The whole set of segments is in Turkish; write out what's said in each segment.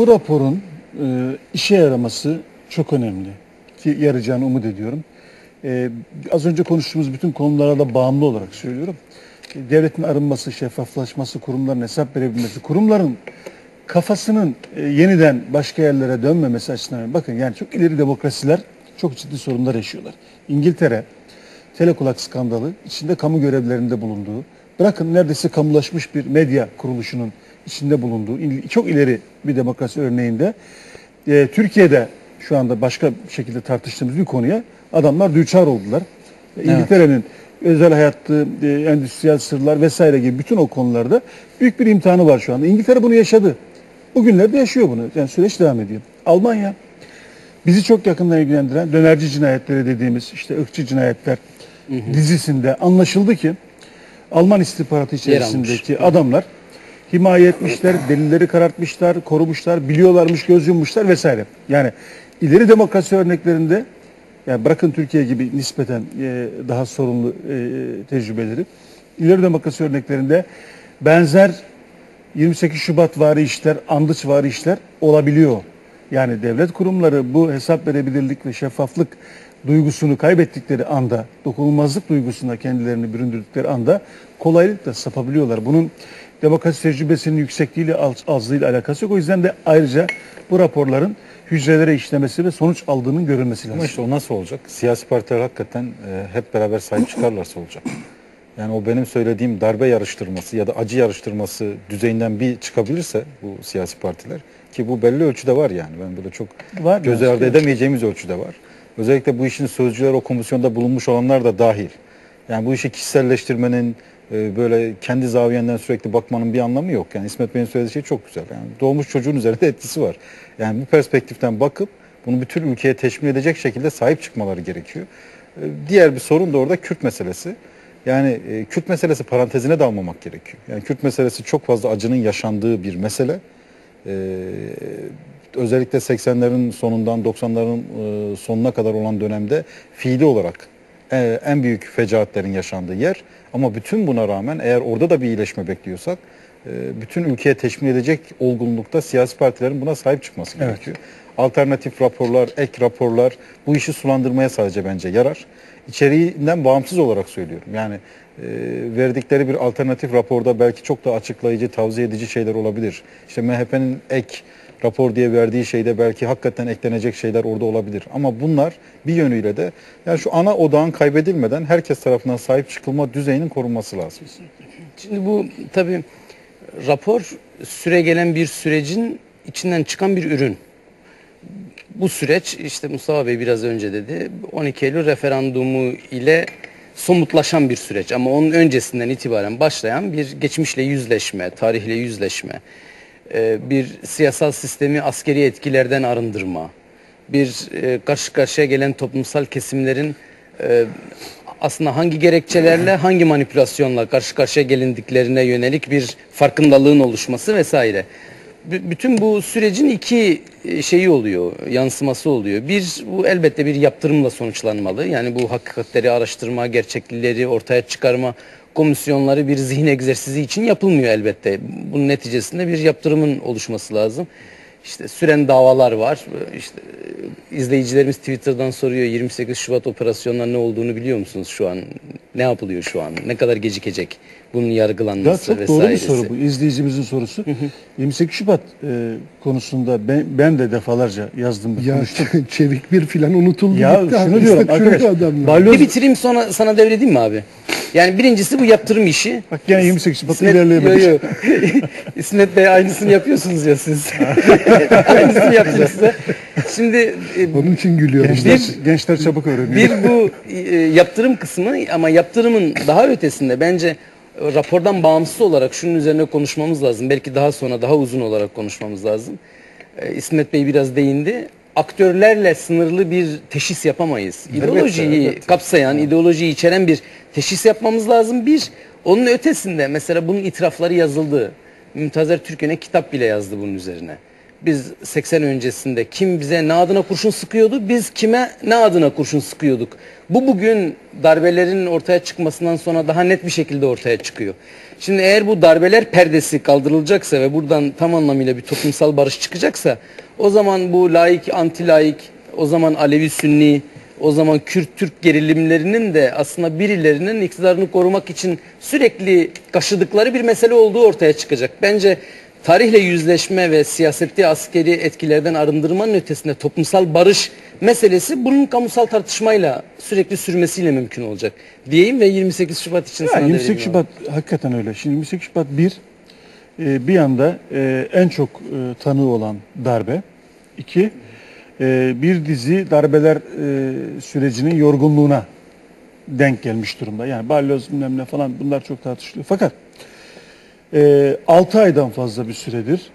Bu raporun e, işe yaraması çok önemli ki yarayacağını umut ediyorum. E, az önce konuştuğumuz bütün konulara da bağımlı olarak söylüyorum. E, devletin arınması, şeffaflaşması, kurumların hesap verebilmesi, kurumların kafasının e, yeniden başka yerlere dönmemesi açısından bakın yani çok ileri demokrasiler çok ciddi sorunlar yaşıyorlar. İngiltere telekulak skandalı içinde kamu görevlerinde bulunduğu, bırakın neredeyse kamulaşmış bir medya kuruluşunun içinde bulunduğu çok ileri bir demokrasi örneğinde e, Türkiye'de şu anda başka şekilde tartıştığımız bir konuya adamlar düçar oldular. E, İngiltere'nin özel hayatı, e, endüstriyel sırlar vesaire gibi bütün o konularda büyük bir imtihanı var şu anda. İngiltere bunu yaşadı. Bugünlerde yaşıyor bunu. Yani süreç devam ediyor. Almanya bizi çok yakından ilgilendiren dönerci cinayetleri dediğimiz işte ırkçı cinayetler dizisinde anlaşıldı ki Alman istihbaratı içerisindeki adamlar himaye etmişler, delilleri karartmışlar, korumuşlar, biliyorlarmış, göz yummuşlar vesaire. Yani ileri demokrasi örneklerinde yani bırakın Türkiye gibi nispeten e, daha sorunlu e, tecrübeleri ileri demokrasi örneklerinde benzer 28 Şubat vari işler, andıç vari işler olabiliyor. Yani devlet kurumları bu hesap verebilirlik ve şeffaflık duygusunu kaybettikleri anda, dokunulmazlık duygusuna kendilerini büründürdükleri anda kolaylıkla sapabiliyorlar. Bunun demokrasi tecrübesinin yüksekliğiyle az- azlığıyla alakası yok. O yüzden de ayrıca bu raporların hücrelere işlemesi ve sonuç aldığının görülmesi lazım. Ama işte o nasıl olacak? Siyasi partiler hakikaten e, hep beraber sahip çıkarlarsa olacak. Yani o benim söylediğim darbe yarıştırması ya da acı yarıştırması düzeyinden bir çıkabilirse bu siyasi partiler ki bu belli ölçüde var yani. Ben böyle çok Var göz ardı evet. edemeyeceğimiz ölçüde var. Özellikle bu işin sözcüler o komisyonda bulunmuş olanlar da dahil. Yani bu işi kişiselleştirmenin e, böyle kendi zaviyenden sürekli bakmanın bir anlamı yok. Yani İsmet Bey'in söylediği şey çok güzel. Yani doğmuş çocuğun üzerinde etkisi var. Yani bu perspektiften bakıp bunu bütün ülkeye teşmil edecek şekilde sahip çıkmaları gerekiyor. E, Diğer bir sorun da orada Kürt meselesi. Yani e, Kürt meselesi parantezine de almamak gerekiyor. Yani Kürt meselesi çok fazla acının yaşandığı bir mesele. Ee, özellikle 80'lerin sonundan 90'ların e, sonuna kadar olan dönemde fiili olarak e, en büyük fecaatlerin yaşandığı yer. Ama bütün buna rağmen eğer orada da bir iyileşme bekliyorsak e, bütün ülkeye teşmil edecek olgunlukta siyasi partilerin buna sahip çıkması Evet. gerekiyor. Alternatif raporlar, ek raporlar bu işi sulandırmaya sadece bence yarar. İçeriğinden bağımsız olarak söylüyorum. Yani e, verdikleri bir alternatif raporda belki çok da açıklayıcı, tavsiye edici şeyler olabilir. İşte MHP'nin ek rapor diye verdiği şeyde belki hakikaten eklenecek şeyler orada olabilir. Ama bunlar bir yönüyle de yani şu ana odağın kaybedilmeden herkes tarafından sahip çıkılma düzeyinin korunması lazım. Şimdi bu tabii rapor süre gelen bir sürecin içinden çıkan bir ürün. Bu süreç işte Mustafa Bey biraz önce dedi 12 Eylül referandumu ile somutlaşan bir süreç ama onun öncesinden itibaren başlayan bir geçmişle yüzleşme, tarihle yüzleşme, bir siyasal sistemi askeri etkilerden arındırma, bir e, karşı karşıya gelen toplumsal kesimlerin e, aslında hangi gerekçelerle, hangi manipülasyonla karşı karşıya gelindiklerine yönelik bir farkındalığın oluşması vesaire. Bütün bu sürecin iki e, şeyi oluyor, yansıması oluyor. Bir, bu elbette bir yaptırımla sonuçlanmalı. Yani bu hakikatleri araştırma, gerçeklikleri ortaya çıkarma komisyonları bir zihin egzersizi için yapılmıyor elbette. Bunun neticesinde bir yaptırımın oluşması lazım. İşte süren davalar var. İşte e, izleyicilerimiz Twitter'dan soruyor 28 Şubat operasyonlar ne olduğunu biliyor musunuz şu an? Ne yapılıyor şu an? Ne kadar gecikecek bunun Ya yargılanması çok doğru bir vesairesi? soru bu. İzleyicimizin sorusu. 28 Şubat e, konusunda ben, ben de defalarca yazdım Ya konuştum. çevik bir filan unutuldu. Ya gitti. şunu diyorum arkadaş. Balyoz, Bir bitireyim sonra sana devredeyim mi abi? Yani birincisi bu yaptırım işi. bak gene 28 Şubat'ta ilerleyemedik. yo, yo. İsmet Bey aynısını yapıyorsunuz ya siz. aynısını yaptım size. Şimdi e, Onun için gülüyorum. Gençler, gençler çabuk öğreniyor. bir bu e, yaptırım kısmı ama yaptırımın daha ötesinde bence rapordan bağımsız olarak şunun üzerine konuşmamız lazım. Belki daha sonra daha uzun olarak konuşmamız lazım. E, İsmet Bey biraz değindi. Aktörlerle sınırlı bir teşhis yapamayız. İdeolojiyi elbette. kapsayan, ideolojiyi içeren bir teşhis yapmamız lazım. Bir, onun ötesinde mesela bunun itirafları yazıldı. Mümtazer Türkön'e kitap bile yazdı bunun üzerine. Biz 80 öncesinde kim bize ne adına kurşun sıkıyordu, biz kime ne adına kurşun sıkıyorduk. Bu bugün darbelerin ortaya çıkmasından sonra daha net bir şekilde ortaya çıkıyor. Şimdi eğer bu darbeler perdesi kaldırılacaksa ve buradan tam anlamıyla bir toplumsal barış çıkacaksa o zaman bu laik, anti laik, o zaman Alevi Sünni, o zaman Kürt-Türk gerilimlerinin de aslında birilerinin iktidarını korumak için sürekli kaşıdıkları bir mesele olduğu ortaya çıkacak. Bence tarihle yüzleşme ve siyaseti askeri etkilerden arındırmanın ötesinde toplumsal barış meselesi bunun kamusal tartışmayla sürekli sürmesiyle mümkün olacak. Diyeyim ve 28 Şubat için Ya, sana 28 devreyim Şubat hakikaten öyle. Şimdi 28 Şubat bir e, bir yanda e, en çok e, tanığı olan darbe. İki e, bir dizi darbeler e, sürecinin yorgunluğuna denk gelmiş durumda. Yani balyoz bilmem ne falan bunlar çok tartışılıyor. Fakat e, 6 aydan fazla bir süredir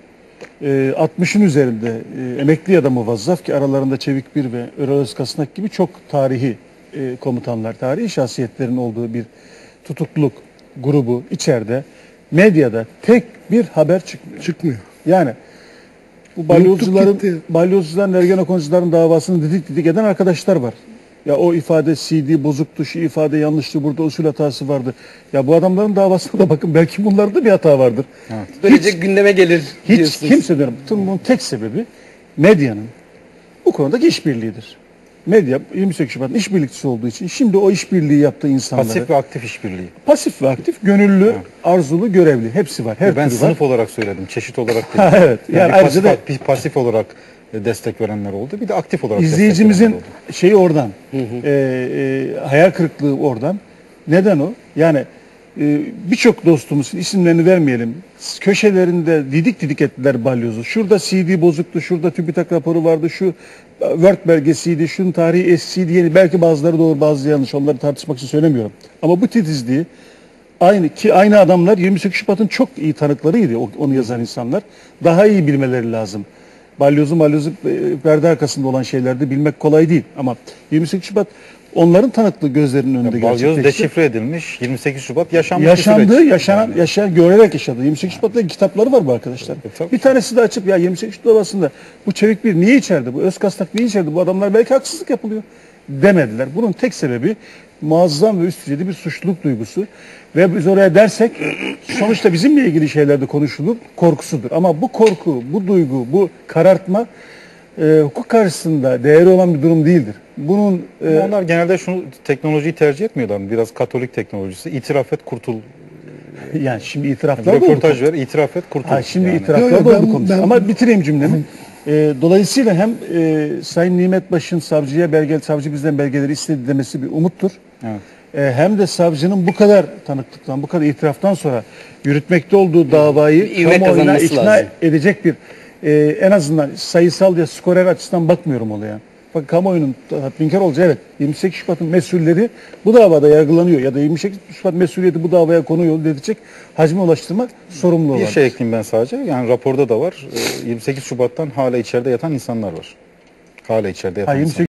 e, 60'ın üzerinde e, emekli ya da muvazzaf ki aralarında Çevik Bir ve Öral Özkasnak gibi çok tarihi e, komutanlar, tarihi şahsiyetlerin olduğu bir tutukluluk grubu içeride medyada tek bir haber çıkmıyor. Çıkmıyor. Yani bu balyozcuların, balyozcuların, Ergenekoncuların davasını didik didik eden arkadaşlar var. Ya o ifade CD bozuktu, şu ifade yanlıştı, burada usul hatası vardı. Ya bu adamların davasına da bakın belki bunlarda bir hata vardır. Böylece gündeme gelir Hiç diyorsunuz. kimse diyorum. Tüm bunun tek sebebi medyanın bu konudaki işbirliğidir. Medya 28 Şubat'ın işbirlikçisi olduğu için şimdi o işbirliği yaptığı insanları Pasif ve aktif işbirliği. pasif ve aktif, gönüllü, arzulu, görevli hepsi var. Her ben sınıf var. olarak söyledim, çeşit olarak değil. Evet. Yani, Yani pasif, da- bir pasif olarak e, destek verenler oldu. Bir de aktif olarak İzleyicimizin şeyi oradan, e, e, hayal kırıklığı oradan. Neden o? Yani birçok dostumuzun isimlerini vermeyelim. Köşelerinde didik didik ettiler balyozu. Şurada CD bozuktu, şurada TÜBİTAK raporu vardı, şu Word belgesiydi, şunun tarihi eskiydi, yeni. Belki bazıları doğru, bazıları yanlış. Onları tartışmak için söylemiyorum. Ama bu titizliği aynı ki aynı adamlar 28 Şubat'ın çok iyi tanıklarıydı onu yazan insanlar. Daha iyi bilmeleri lazım. Balyozu balyozu e, perde arkasında olan şeylerde bilmek kolay değil. Ama 28 Şubat onların tanıklığı gözlerinin önünde Balyoz gerçekleşti. deşifre edilmiş. 28 Şubat yaşanmış bir Yaşandığı, süreç. yaşanan, Yani. yaşayan, görerek yaşadı. 28 Şubat'ta kitapları var bu arkadaşlar. E, tabii. bir tanesi de açıp ya 28 Şubat davasında bu Çevik bir niye içeride? Bu Özkasnak niye içeride? Bu adamlar belki haksızlık yapılıyor demediler. Bunun tek sebebi muazzam ve üst düzeyde bir suçluluk duygusu. Ve biz oraya dersek sonuçta bizimle ilgili şeylerde konuşulur korkusudur. Ama bu korku, bu duygu, bu karartma e, hukuk karşısında değeri olan bir durum değildir. Bunun e, onlar genelde şunu teknolojiyi tercih etmiyorlar mı? Biraz Katolik teknolojisi. İtiraf et, kurtul. yani şimdi itiraflar da oldu. röportaj ver, itiraf et, kurtul. Ha, şimdi Yani. itiraflar Yok, da oldu ben- konusu. ben- Ama bitireyim cümlemi. Ee, dolayısıyla hem e, Sayın Nimet Baş'ın savcıya belge, savcı bizden belgeleri istedi demesi bir umuttur. Evet. E, hem de savcının bu kadar tanıklıktan, bu kadar itiraftan sonra yürütmekte olduğu davayı ivme kamuoyuna kazanması ikna lazım. edecek bir e, en azından sayısal ya skorer açısından bakmıyorum olaya. Bak kamuoyunun tatminkar olacağı evet 28 Şubat'ın mesulleri bu davada yargılanıyor ya da 28 Şubat mesuliyeti bu davaya konuyor dedirtecek hacme ulaştırmak sorumlu olan. Bir şey ekleyeyim ben sadece. Yani raporda da var. e, 28 Şubat'tan hala içeride yatan insanlar var. Hala içeride yatan Ha, insanlar. 28